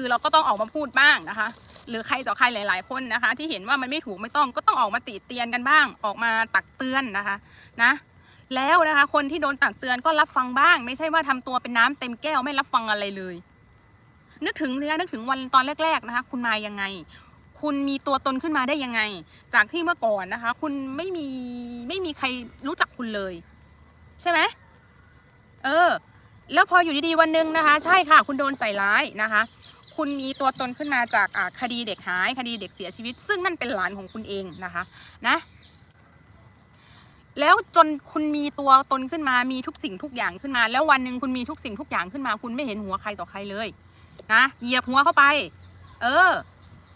คือเราก็ต้องออกมาพูดบ้างนะคะ หรือใครต่อใครหลาย ๆ คนนะคะ ที่เห็นว่ามันไม่ถูกไม่ต้องก็ต้องออกมาติเตียนกันบ้าง ออกมาตักเตือนนะคะนะแล้วนะคะ คนที่โดนตักเตือนก็รับฟังบ้าง ไม่ใช่ว่าทำตัวเป็นน้ำเต็มแก้วไม่รับฟังอะไรเลย นึกถึงเนื้อนึกถึงวันตอนแรก ๆนะคะ คุณมายังไง คุณมีตัวตนขึ้นมาได้ยังไง จากที่เมื่อก่อนนะคะ คุณไม่มีไม่มีใครรู้จักคุณเลย ใช่ไหมเออ แล้วพออยู่ดีๆวันหนึ่งนะคะ ใช่ค่ะ คุณโดนใส่ร้ายนะคะ คุณมีตัวตนขึ้นมาจากคดีเด็กหาย คดีเด็กเสียชีวิต ซึ่งนั่นเป็นหลานของคุณเองนะคะนะแล้วจนคุณมีตัวตนขึ้นมามีทุกสิ่งทุกอย่างขึ้นมา แล้ววันหนึ่งคุณมีทุกสิ่งทุกอย่างขึ้นมา คุณไม่เห็นหัวใครต่อใครเลยนะเหยียบหัวเข้าไป เออ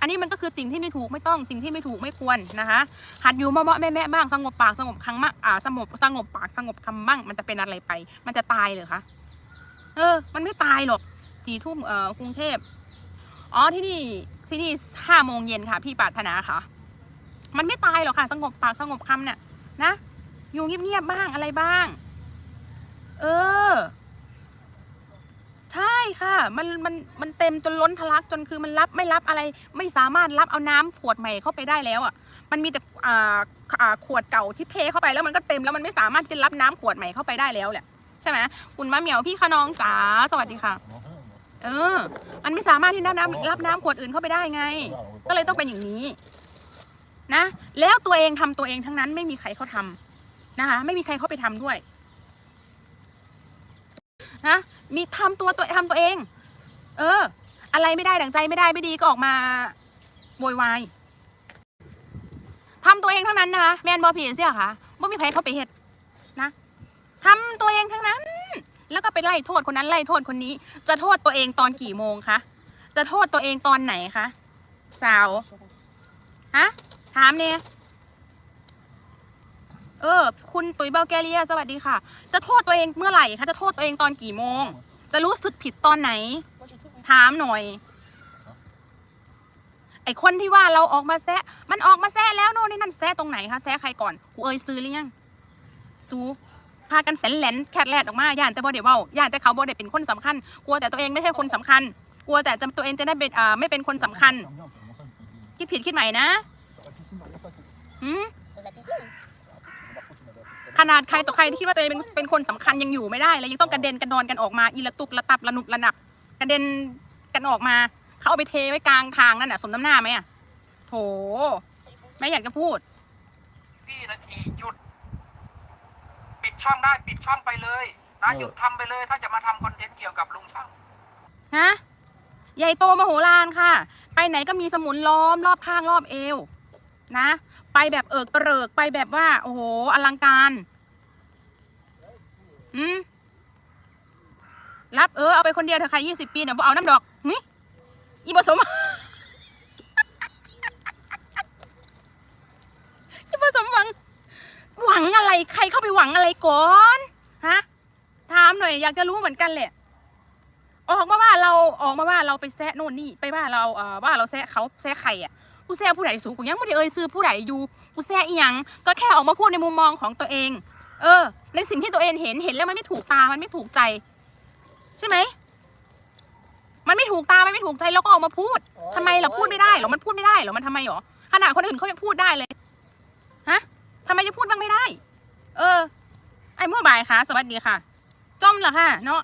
อันนี้มันก็คือสิ่งที่ไม่ถูกไม่ต้องสิ่งที่ไม่ถูกไม่ควรนะคะ หัดอยู่เมาะๆแม่ๆบ้างสงบปากสงบคำมากอ่าสงบสงบปากสงบคำบ้าง มันจะเป็นอะไรไป มันจะตายเลยคะเออ มันไม่ตายหรอกสี่ทุ่มเอ่อกรุงเทพ อ๋อที่นี่ที่นี่ห้าโมงเย็นค่ะ พี่ปรารถนาค่ะ มันไม่ตายหรอกค่ะ สงบปากสงบคำเนี่ยนะอยู่เงียบๆบ้างอะไรบ้าง เออ ใช่ค่ะ มันมันมันเต็มจนล้นทะลักจนคือมันรับไม่รับอะไร ไม่สามารถรับเอาน้ำขวดใหม่เข้าไปได้แล้วอะ มันมีแต่อ่าอ่าขวดเก่าที่เทเข้าไปแล้วมันก็เต็มแล้วมันไม่สามารถจะรับน้ำขวดใหม่เข้าไปได้แล้วแหละใช่ไหมคุณมะเหมียวพี่ขนองจ๋าสวัสดีค่ะ เออ มันไม่สามารถที่รับน้ำรับน้ำขวดอื่นเข้าไปได้ไง ก็เลยต้องเป็นอย่างนี้ นะ แล้วตัวเองทำตัวเองทั้งนั้นไม่มีใครเขาทำนะคะ ไม่มีใครเขาไปทำด้วย นะ มีทำตัวตัวทำตัวเอง เออ อะไรไม่ได้ดั่งใจไม่ได้ไม่ดีก็ออกมาโวยวายทำตัวเองทั้งนั้นนะคะแมนบอผีเสียค่ะไม่มีใครเขาไปเฮ็ดนะทำตัวเองทั้งนั้น แล้วก็ไปไล่โทษคนนั้นไล่โทษคนนี้ จะโทษตัวเองตอนกี่โมงคะจะโทษตัวเองตอนไหนคะสาวฮะถามเนี่ยเออ คุณตุ๋ยเบลแกเรียสวัสดีค่ะ จะโทษตัวเองเมื่อไหร่คะจะโทษตัวเองตอนกี่โมง จะรู้สึกผิดตอนไหน ถามหน่อย ไอคนที่ว่าเราออกมาแซะ มันออกมาแซะแล้วโน่นนี่นั่นแซะตรงไหนคะแซะใครก่อนกูเอ่ยซื้อหรือยังซู พากันแสนแหลนแคดแลดออกมาย่านแต่บ่เดี๋ยวเว้าย่านแต่เขาบ่ได้เป็นคนสำคัญ กลัวแต่ตัวเองไม่ใช่คนสำคัญ กลัวแต่จำตัวเองจะได้เป็นอ่าไม่เป็นคนสำคัญ คิดผิดคิดใหม่นะหืมขนาดใครต่อใครที่คิดว่าตัวเองเป็นเป็นคนสำคัญยังอยู่ไม่ได้เลยยังต้องกระเด็นกระดอนกันออกมาอีละตุบละตับละหนุบละหนับ กระเด็นกันออกมาเขาเอาไปเทไว้กลางทางนั่นน่ะสมน้ำหน้าไหมอะโถไม่อยากจะพูดพี่นาทีหยุด ช่องได้ปิดช่องไปเลยนะเออหยุดทำไปเลย ถ้าจะมาทำคอนเทนต์เกี่ยวกับลุงช่างฮะใหญ่โตมโหฬารค่ะ ไปไหนก็มีสมุนล้อมรอบข้างรอบเอวนะ ไปแบบเอิกเกริกไปแบบว่า โอ้โหอลังการอืมรับเออเอาไปคนเดียวเถอะค่ะยี่สิบปีเนี่ยบ่เอาน้ำดอกนี่อีผสมอีผสมหวัง หวังอะไรใครเข้าไปหวังอะไรก่อนฮะถามหน่อยอยากจะรู้เหมือนกันแหละ ออกมาว่าเราออกมาว่าเราไปแซะโน่นนี่ไปว่าเราเอ่อว่าเราแซะเขาแซะใครอะกูแซะผู้ใดสูงกูยังไม่ได้เอ่ยซื้อผู้ใดอยู่กูแซะอีหยังก็แค่ออกมาพูดในมุมมองของตัวเอง เออ ในสิ่งที่ตัวเองเห็นเห็นแล้วมันไม่ถูกตามันไม่ถูกใจ ใช่ไหมมันไม่ถูกตามันไม่ถูกใจแล้วก็ออกมาพูดทำไมเราพูดไม่ได้เหรอมันพูดไม่ได้เหรอมันทำไมหรอขนาดคนอื่นเขายังพูดได้เลยฮะทำไมจะพูดบ้างไม่ได้ เออ ไอ้เมื่อบ่ายค่ะ สวัสดีค่ะ จมเหรอค่ะ เนาะ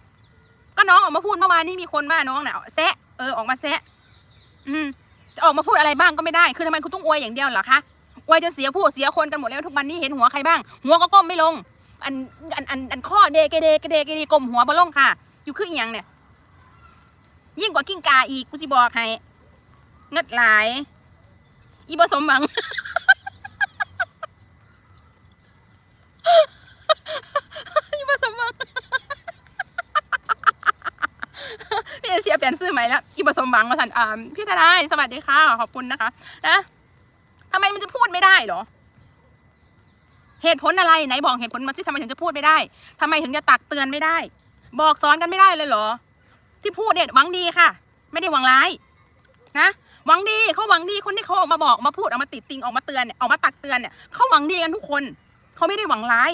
ก็น้องออกมาพูดเมื่อวานนี้มีคนว่าน้องน่ะแซะเออออกมาแซะ อืมจะออกมาพูดอะไรบ้างก็ไม่ได้ คือทำไมคุณต้องอวยอย่างเดียวเหรอคะอวยจนเสียผู้เสียคนกันหมดแล้วทุกวันนี้เห็นหัวใครบ้าง หัวก็ก้มไม่ลง อันอันอันอันข้อเดเกเดเกเดเกเดก้มหัวบ่ลงค่ะ อยู่คืออียงเนี่ย ยิ่งกว่ากิ้งกาอีกกูจะบอกให้เงิดหลาย อีบสมหวัง อีบ่สมหวัง พี่เอเชี ยนชื่อใหม่แล้วอีผสมหวังมาสันอ่าพี่ทนายสวัสดีค่ะขอบคุณนะคะนะทำไมมันจะพูดไม่ได้เหรอ เหตุผลอะไรไหนบอกเหตุผลมาที่ทำไมถึงจะพูดไม่ได้ทำไมถึงจะตักเตือนไม่ได้ บอกสอนกันไม่ได้เลยเหรอ ที่พูดเนี่ยหวังดีค่ะ ไม่ได้หวังร้ายนะหวังดีเขาหวังดีคนที่เขาออกมาบอกมาพูดออกมาติดติงออกมาเตือนเนี่ยออกมาตักเตือนเนี่ยเขาหวังดีกันทุกคนเขาไม่ได้หวังร้าย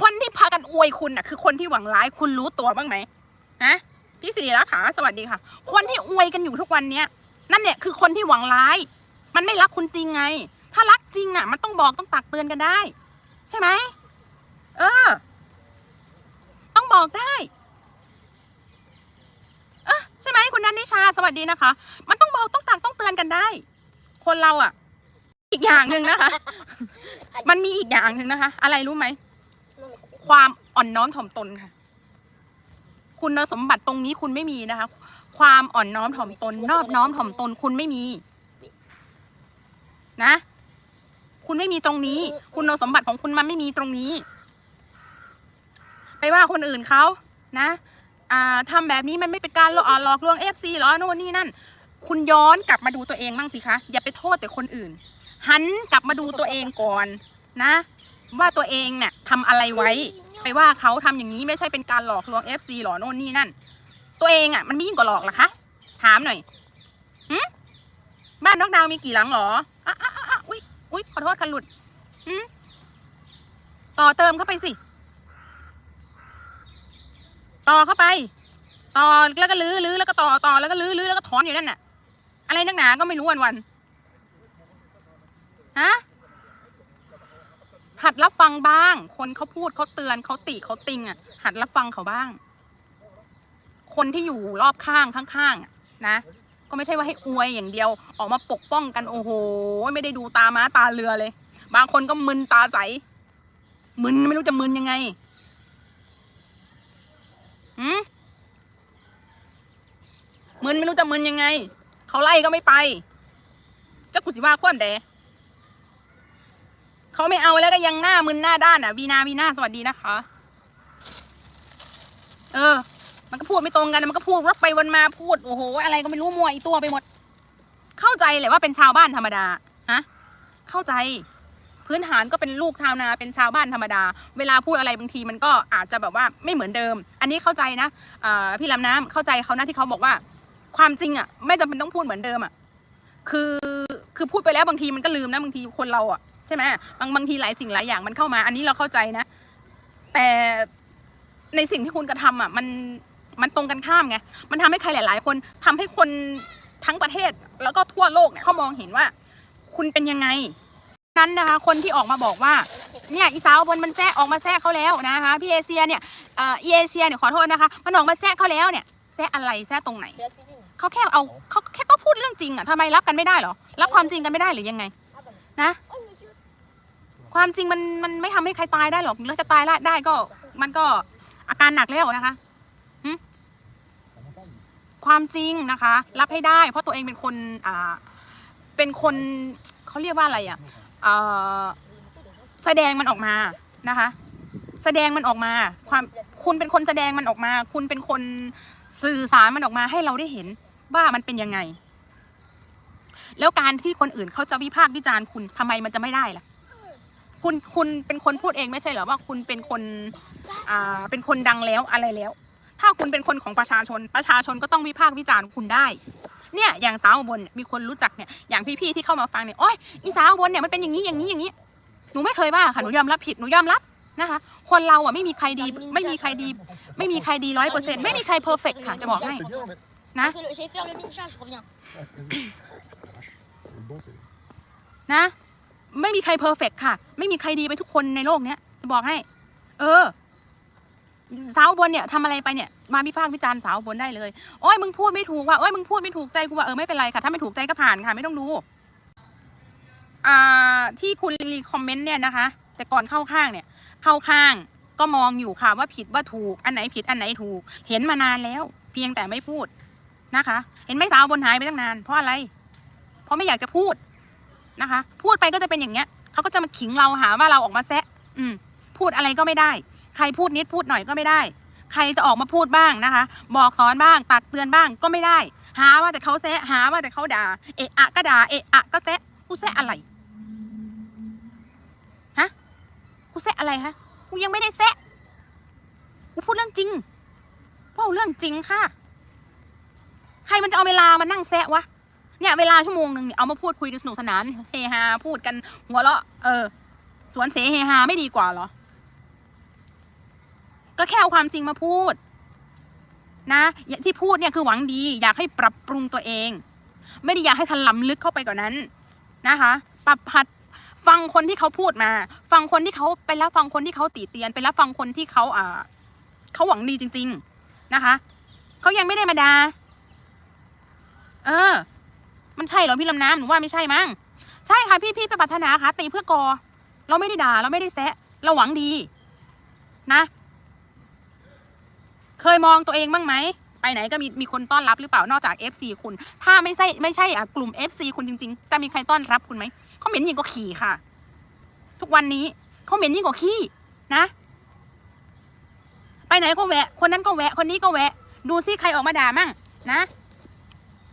คนที่พากันอวยคุณน่ะ คือคนที่หวังร้ายคุณรู้ตัวบ้างไหมฮะ พี่สิริรักษ์ค่ะสวัสดีค่ะ คนที่อวยกันอยู่ทุกวันเนี้ยนั่นเนี่ยคือคนที่หวังร้าย มันไม่รักคุณจริงไง ถ้ารักจริงน่ะ มันต้องบอกต้องตักเตือนกันได้ ใช่ไหมเออ ต้องบอกได้เออใช่ไหมคุณนันนิชาสวัสดีนะคะ มันต้องบอกต้องตักต้องเตือนกันได้ คนเราอะ อีกอย่างหนึ่งนะคะ มันมีอีกอย่างหนึ่งนะคะ อะไรรู้ไหม Non, mais ça fait ความอ่อนน้อมถ่อมตนค่ะ คุณสมบัติตรงนี้คุณไม่มีนะคะ ความอ่อนน้อมถ่อมตน นอบน้อมถ่อมตนคุณไม่มี นะ คุณไม่มีตรงนี้ คุณสมบัติของคุณมันไม่มีตรงนี้ ไปว่าคนอื่นเขานะอ่าทำแบบนี้มันไม่เป็นการหลอกอ่าหลอกลวงเอฟซีหรอโน่นนี่นั่น คุณย้อนกลับมาดูตัวเองบ้างสิคะ อย่าไปโทษแต่คนอื่น หันกลับมาดูตัวเองก่อนนะ ว่าตัวเองเนี่ยทำอะไรไว้ ไปว่าเขาทำอย่างนี้ไม่ใช่เป็นการหลอกลวง FC หรอโน่นนี่นั่น ตัวเองอะมันไม่ยิ่งกว่าหลอกหรอคะ ถามหน่อยหืมบ้านนอกดาวมีกี่หลังหรออะอะอะอุ้ยอุ้ยขอโทษคันหลุดหืมต่อเติมเข้าไปสิ ต่อเข้าไป ต่อแล้วก็ลื้อลื้อแล้วก็ต่อต่อแล้วก็ลื้อลื้อแล้วก็ถอนอยู่นั่นน่ะ อะไรนักหนาก็ไม่รู้วันวันฮะ หัดรับฟังบ้าง คนเขาพูดเขาเตือนเขาติเขาติงอะ หัดรับฟังเขาบ้าง คนที่อยู่รอบข้างข้างๆนะก็ไม่ใช่ว่าให้อวยอย่างเดียว ออกมาปกป้องกันโอ้โห ไม่ได้ดูตาม้าตาเรือเลย บางคนก็มึนตาใส มึนไม่รู้จะมึนยังไงหืมมึนไม่รู้จะมึนยังไง เขาไล่ก็ไม่ไป เจ้ากุสิว่าควนแด เขาไม่เอาแล้วก็ยังหน้ามึนหน้าด้านอะวีนาวีนาสวัสดีนะคะ เออ มันก็พูดไม่ตรงกันมันก็พูดรับไปวนมาพูดโอ้โหอะไรก็ไม่รู้มัวอีตัวไปหมด เข้าใจเลยว่าเป็นชาวบ้านธรรมดาฮะเข้าใจ พื้นฐานก็เป็นลูกชาวนาเป็นชาวบ้านธรรมดา เวลาพูดอะไรบางทีมันก็อาจจะแบบว่าไม่เหมือนเดิม อันนี้เข้าใจนะพี่ลำน้ำเข้าใจเขานะที่เขาบอกว่า ความจริงอะ ไม่จำเป็นต้องพูดเหมือนเดิมอะคือคือพูดไปแล้วบางทีมันก็ลืมนะบางทีคนเราอะ ใช่ไหมบางบางทีหลายสิ่งหลายอย่างมันเข้ามา อันนี้เราเข้าใจนะ แต่ในสิ่งที่คุณกระทำอะมันมันตรงกันข้ามไงมันทำให้ใครหลาย ๆ คนทำให้คนทั้งประเทศแล้วก็ทั่วโลกเนี่ยเขามองเห็นว่า คุณเป็นยังไงนั้นนะคะคนที่ออกมาบอกว่าเนี่ยอีสาวบนมันแทรกออกมาแทรกเขาแล้วนะคะพี่เอเชียเนี่ยเอ่อเอเชียเนี่ยขอโทษนะคะมันออกมาแทรกเขาแล้วเนี่ยแทรกอะไรแทรกตรงไหนเขาแค่เอาเขาแค่ก็พูดเรื่องจริงอะทำไมรับกันไม่ได้หรอรับความจริงกันไม่ได้หรือยังไงนะ ความจริงมันมันไม่ทำให้ใครตายได้หรอกแล้วจะตายได้ก็ มันก็อาการหนักแล้วนะคะความจริงนะคะ รับให้ได้ เพราะตัวเองเป็นคนอ่าเป็นคนเขาเรียกว่าอะไรอะเออแสดงมันออกมานะคะ แสดงมันออกมา ความคุณเป็นคนแสดงมันออกมา คุณเป็นคนสื่อสารมันออกมาให้เราได้เห็นว่ามันเป็นยังไง แล้วการที่คนอื่นเขาจะวิพากษ์วิจารณ์คุณทำไมมันจะไม่ได้ล่ะ คุณคุณเป็นคนพูดเองไม่ใช่เหรอว่าคุณเป็นคนอ่าเป็นคนดังแล้วอะไรแล้ว ถ้าคุณเป็นคนของประชาชนประชาชนก็ต้องวิพากษ์วิจารณ์คุณได้เนี่ยอย่างสาวอุบนเนี่ยมีคนรู้จักเนี่ยอย่างพี่ๆที่เข้ามาฟังเนี่ยโอ้ยอีสาวอุบนเนี่ยมันเป็นอย่างนี้อย่างนี้อย่างนี้หนูไม่เคยว่าค่ะหนูยอมรับผิดหนูยอมรับนะคะ คนเราอะไม่มีใครดีไม่มีใครดี ไม่มีใครดีร้อยเปอร์เซ็นต์ไม่มีใครเพอร์เฟกค่ะจะบอกให้ C'est bien, mais. นะ Je vais le- je vais faire le ninja, je reviens. Le bon, c'est. นะ ไม่มีใครเพอร์เฟกค่ะ ไม่มีใครดีไปทุกคนในโลกเนี้ยจะบอกให้ เออ สาวอุบนเนี่ยทำอะไรไปเนี่ยมาวิพากษ์วิจารณ์สาวอุบนได้เลยโอ้ยมึงพูดไม่ถูกว่ะโอ้ยมึงพูดไม่ถูกใจกูว่าเออไม่เป็นไรค่ะถ้าไม่ถูกใจก็ผ่านค่ะ ไม่ต้องดูอ่าที่คุณรีคอมเมนต์เนี่ยนะคะ แต่ก่อนเข้าข้างเนี่ย เข้าข้างก็มองอยู่ค่ะว่าผิดว่าถูกอันไหนผิดอันไหนถูก เห็นมานานแล้ว เพียงแต่ไม่พูดนะคะ เห็นไหมสาวอุบนหายไปตั้งนาน เพราะอะไร เพราะไม่อยากจะพูด นะคะ พูดไปก็จะเป็นอย่างเงี้ยเขาก็จะมาขิงเราหาว่าเราออกมาแซะ อืม พูดอะไรก็ไม่ได้ ใครพูดนิดพูดหน่อยก็ไม่ได้ ใครจะออกมาพูดบ้างนะคะ บอกสอนบ้างตักเตือนบ้างก็ไม่ได้ หาว่าแต่เขาแซะหาว่าแต่เขาด่า เอะอะก็ด่าเอะอะก็แซะกูแซะอะไรฮะกูแซะอะไรฮะกูยังไม่ได้แซะกูพูดเรื่องจริงพูดเรื่องจริงค่ะ ใครมันจะเอาเวลามานั่งแซะวะ เนี่ยเวลาชั่วโมงหนึ่งเนี่ยเอามาพูดคุยกันสนุกสนานเฮฮาพูดกันหัวเราะเออสวนเสเฮฮาไม่ดีกว่าเหรอ ก็แค่เอาความจริงมาพูด นะที่พูดเนี่ยคือหวังดี อยากให้ปรับปรุงตัวเอง ไม่ได้อยากให้ถลำลึกเข้าไปกว่านั้นนะคะ ปรับหัดฟังคนที่เขาพูดมา ฟังคนที่เขาไปรับฟังคนที่เขาตีเตียน ไปรับฟังคนที่เขาอ่าเขาหวังดีจริง ๆนะคะเขายังไม่ได้มาดาเออ มันใช่เหรอพี่ลำน้ำหนูว่าไม่ใช่มั้งใช่ค่ะพี่พี่ไปปรารถนาค่ะตีเพื่อกอ เราไม่ได้ด่าเราไม่ได้แซะเราหวังดี นะ เคยมองตัวเองบ้างไหมไปไหนก็มีมีคนต้อนรับหรือเปล่านอกจาก FC คุณ ถ้าไม่ใช่ไม่ใช่อะกลุ่ม FC คุณจริง ๆ จะมีใครต้อนรับคุณไหมเขาเหม็นยิ่งกว่าขี่ค่ะ ทุกวันนี้เขาเหม็นยิ่งกว่าขี้นะ ไปไหนก็แวะ คนนั้นก็แวะ คนนี้ก็แวะ ดูซิใครออกมาด่ามั่งนะ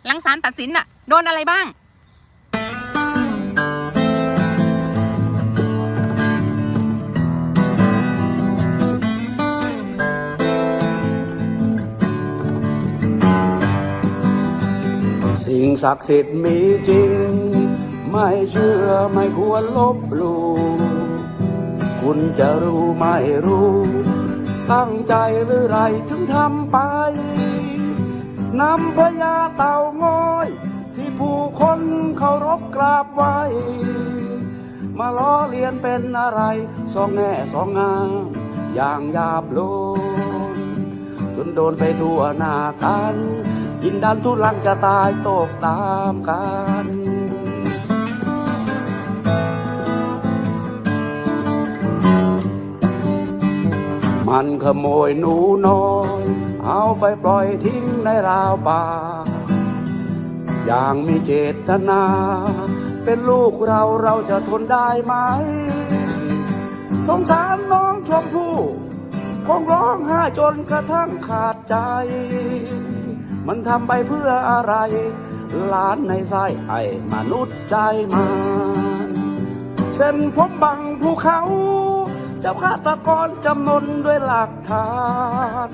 หลังศาลตัดสินน่ะ โดนอะไรบ้าง สิ่งศักดิ์สิทธิ์มีจริง ไม่เชื่อไม่ควรลบหลู่คุณจะรู้ไม่รู้ ตั้งใจหรือไรถึงทำไปนำพญาเต่างอย ผู้คนเคารพกราบไหวมาล้อเลียนเป็นอะไร สองแง่สองงามอย่างหยาบโลนจนโดนไปทั่วหน้ากันกินดันทุลังจะตายตกตามกันมันขโมยหนูน้อย เอาไปปล่อยทิ้งในราวป่า อย่างมีเจตนา เป็นลูกเราเราจะทนได้ไหม สงสารน้องชมพู่คงร้องไห้จนกระทั่งขาดใจ มันทำไปเพื่ออะไร หลานในไส้ไอ้มนุษย์ใจมันเส้นผมบังภูเขา เจ้าฆาตกรจำนนด้วยหลักฐาน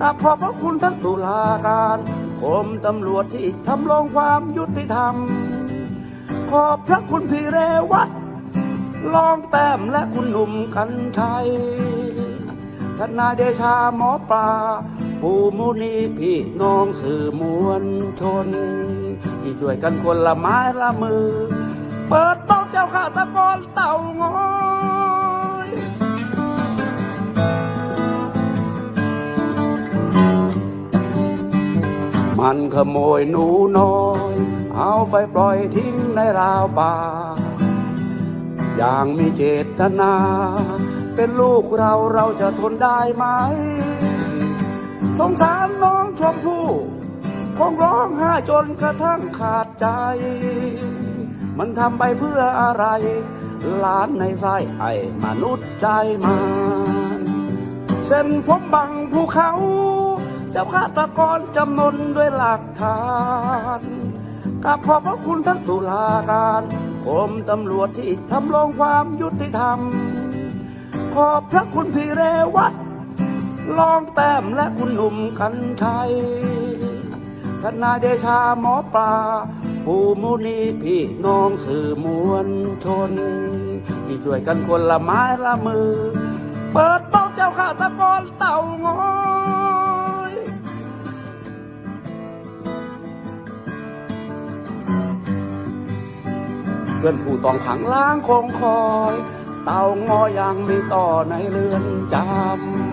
กับขอบพระคุณท่านตุลาการ กรมตำรวจที่ทำลงความยุติธรรม ขอบพระคุณพี่เรวัตลองแต้มและคุณหนุ่มกันชัยทนายเดชาหมอปลาผู้มุนีพี่น้องสื่อมวลชน ที่ช่วยกันคนละไม้ละมือ เปิดต้องเจ้าข้าตะกอนเต่างอ มันขโมยหนูน้อย เอาไปปล่อยทิ้งในราวป่า อย่างมีเจตนา เป็นลูกเราเราจะทนได้ไหม สงสารน้องชมพู่คงร้องไห้จนกระทั่งขาดใจ มันทำไปเพื่ออะไร หลานในไส้ไอ้มนุษย์ใจมันเส้นผมบังภูเขา จ้าฆาตกรจำนนด้วยหลักฐานกับขอบพระคุณท่านตุลาการกรมตำรวจที่ทำลงความยุติธรรม ขอบพระคุณพี่เรวัตลองแต้มและคุณหนุ่มกันชัยทนายเดชาหมอปลาผู้มุนีพี่น้องสื่อมวลชน ที่ช่วยกันคนละไม้ละมือ เปิดเป้าเจ้าข้าตะกอนเต่างอ เพื่อนผู้ต้องขังล้างคงคอย เต่างอยังมีต่อในเรือนจำ